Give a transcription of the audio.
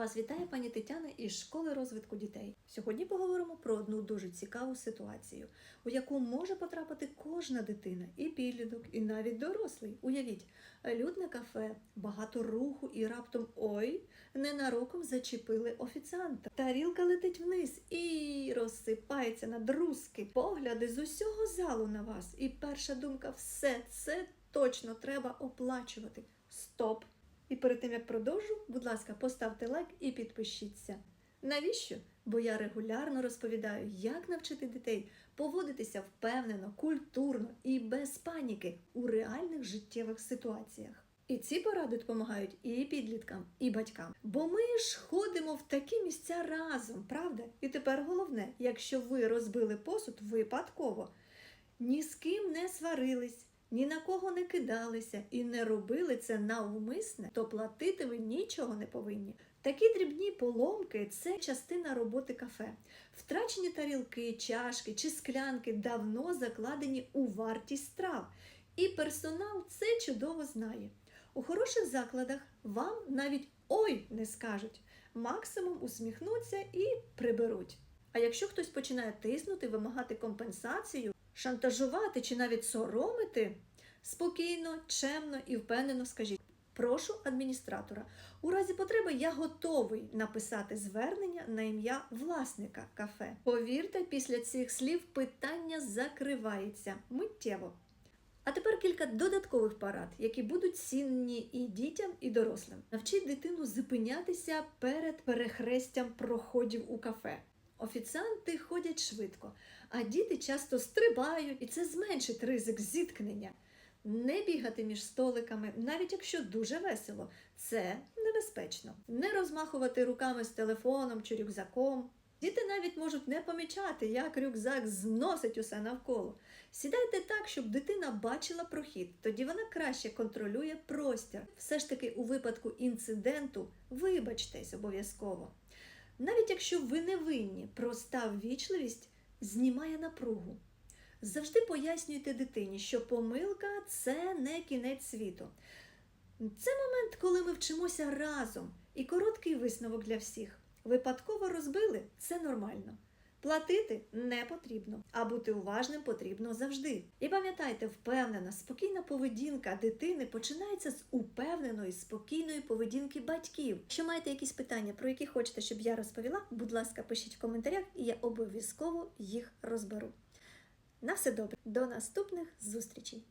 Вас вітає пані Тетяна із школи розвитку дітей. Сьогодні поговоримо про одну дуже цікаву ситуацію, у яку може потрапити кожна дитина, і підліток, і навіть дорослий. Уявіть, людне кафе, багато руху, і раптом ой, ненароком зачепили офіціанта. Тарілка летить вниз і розсипається на друзки. Погляди з усього залу на вас. І перша думка: все це точно треба оплачувати. Стоп! І перед тим як продовжу, будь ласка, поставте лайк і підпишіться. Навіщо? Бо я регулярно розповідаю, як навчити дітей поводитися впевнено, культурно і без паніки у реальних життєвих ситуаціях. І ці поради допомагають і підліткам, і батькам. Бо ми ж ходимо в такі місця разом, правда? І тепер головне, якщо ви розбили посуд випадково, ні з ким не сварились, ні на кого не кидалися і не робили це навмисне, то платити ви нічого не повинні. Такі дрібні поломки це частина роботи кафе. Втрачені тарілки, чашки чи склянки давно закладені у вартість страв. І персонал це чудово знає. У хороших закладах вам навіть ой не скажуть, максимум усміхнуться і приберуть. А якщо хтось починає тиснути, вимагати компенсацію, шантажувати чи навіть соромити, спокійно, чемно і впевнено скажіть. Прошу адміністратора. У разі потреби я готовий написати звернення на ім'я власника кафе. Повірте, після цих слів питання закривається миттєво. А тепер кілька додаткових порад, які будуть цінні і дітям, і дорослим. Навчіть дитину зупинятися перед перехрестям проходів у кафе. Офіціанти ходять швидко, а діти часто стрибають, і це зменшить ризик зіткнення. Не бігати між столиками, навіть якщо дуже весело, це небезпечно. Не розмахувати руками з телефоном чи рюкзаком. Діти навіть можуть не помічати, як рюкзак зносить усе навколо. Сідайте так, щоб дитина бачила прохід, тоді вона краще контролює простір. Все ж таки, у випадку інциденту вибачтесь обов'язково. Навіть якщо ви не винні, проста ввічливість знімає напругу. Завжди пояснюйте дитині, що помилка це не кінець світу. Це момент, коли ми вчимося разом, і короткий висновок для всіх. Випадково розбили це нормально. Платити не потрібно, а бути уважним потрібно завжди. І пам'ятайте, впевнена, спокійна поведінка дитини починається з упевненої, спокійної поведінки батьків. Якщо маєте якісь питання, про які хочете, щоб я розповіла, будь ласка, пишіть в коментарях, і я обов'язково їх розберу. На все добре, до наступних зустрічей!